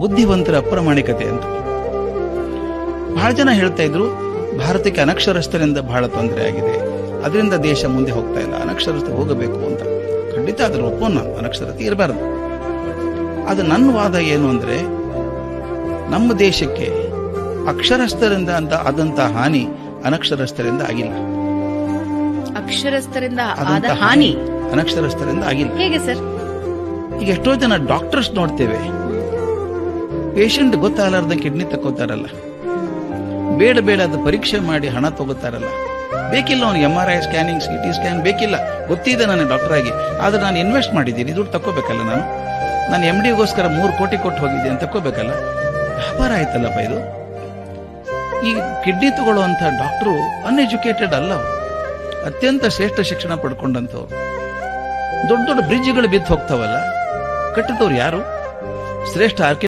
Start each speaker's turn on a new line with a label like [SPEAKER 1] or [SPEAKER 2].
[SPEAKER 1] ಬುದ್ಧಿವಂತರ ಪ್ರಾಮಾಣಿಕತೆ ಅಂತ. ಬಹಳ ಜನ ಹೇಳ್ತಾ ಇದ್ರು ಭಾರತಕ್ಕೆ ಅನಕ್ಷರಸ್ಥರಿಂದ ಬಹಳ ತೊಂದರೆ ಆಗಿದೆ. ಅದರಿಂದ ದೇಶ ಮುಂದೆ ಹೋಗ್ತಾ ಇಲ್ಲ ಅನಕ್ಷರಸ್ಥ ಹೋಗಬೇಕು ಅಂತ. ಖಂಡಿತ ಅದ್ರ ಒಪ್ಪನ್ನ ಅನಕ್ಷರತೆ ಇರಬಾರದು. ಅದು ನನ್ನ ವಾದ ಏನು ಅಂದ್ರೆ ನಮ್ಮ ದೇಶಕ್ಕೆ ಅಕ್ಷರಸ್ಥರಿಂದ ಅಂತ ಆದಂತ ಹಾನಿ ಅನಕ್ಷರಸ್ಥರಿಂದ ಆಗಿಲ್ಲ.
[SPEAKER 2] ಅಕ್ಷರಸ್ಥರಿಂದ ಆದ
[SPEAKER 1] ಆದಂತ
[SPEAKER 2] ಹಾನಿ
[SPEAKER 1] ಅನಕ್ಷರಸ್ಥರಿಂದ ಆಗಿಲ್ಲ.
[SPEAKER 2] ಹೇಗೆ ಸರ್?
[SPEAKER 1] ಈಗ ಎಷ್ಟೋ ಜನ ಡಾಕ್ಟರ್ಸ್ ನೋಡ್ತೇವೆ ಪೇಷಂಟ್ ಗೊತ್ತಾಗಲಾರ್ದ ಕಿಡ್ನಿ ತಕ್ಕೋತಾರಲ್ಲ. ಬೇಡ ಬೇಡ ಅದು ಪರೀಕ್ಷೆ ಮಾಡಿ ಹಣ ತಗೋತಾರಲ್ಲ. ಬೇಕಿಲ್ಲ ಅವನು M R I scanning C T scan ಬೇಕಿಲ್ಲ. ಗೊತ್ತಿದೆ ನಾನು ಡಾಕ್ಟರ್ ಆಗಿ. ಆದ್ರೆ ನಾನು ಇನ್ವೆಸ್ಟ್ ಮಾಡಿದ್ದೀನಿ. ದುಡ್ಡು ತಕ್ಕೋಬೇಕಲ್ಲ ನಾನು? ನಾನು ಎಂ ಡಿಗೋಸ್ಕರ ಮೂರು ಕೋಟಿ ಕೊಟ್ಟು ಹೋಗಿದ್ದೀನಿ ತಕ್ಕೋಬೇಕಲ್ಲ? ವ್ಯಾಪಾರ ಆಯ್ತಲ್ಲಪ್ಪ ಇದು? ಈ ಕಿಡ್ನಿ ತಗೊಳ್ಳುವಂಥ ಡಾಕ್ಟ್ರು ಅನ್ಎಜುಕೇಟೆಡ್ ಅಲ್ಲ. ಅತ್ಯಂತ ಶ್ರೇಷ್ಠ ಶಿಕ್ಷಣ ಪಡ್ಕೊಂಡಂಥವ್ರು ದೊಡ್ಡ ದೊಡ್ಡ ಬ್ರಿಡ್ಜ್ಗಳು ಬಿದ್ದು ಹೋಗ್ತಾವಲ್ಲ? ಕಟ್ಟಿದವ್ರು ಯಾರು? ಶ್ರೇಷ್ಠ ಆರ್ಕಿ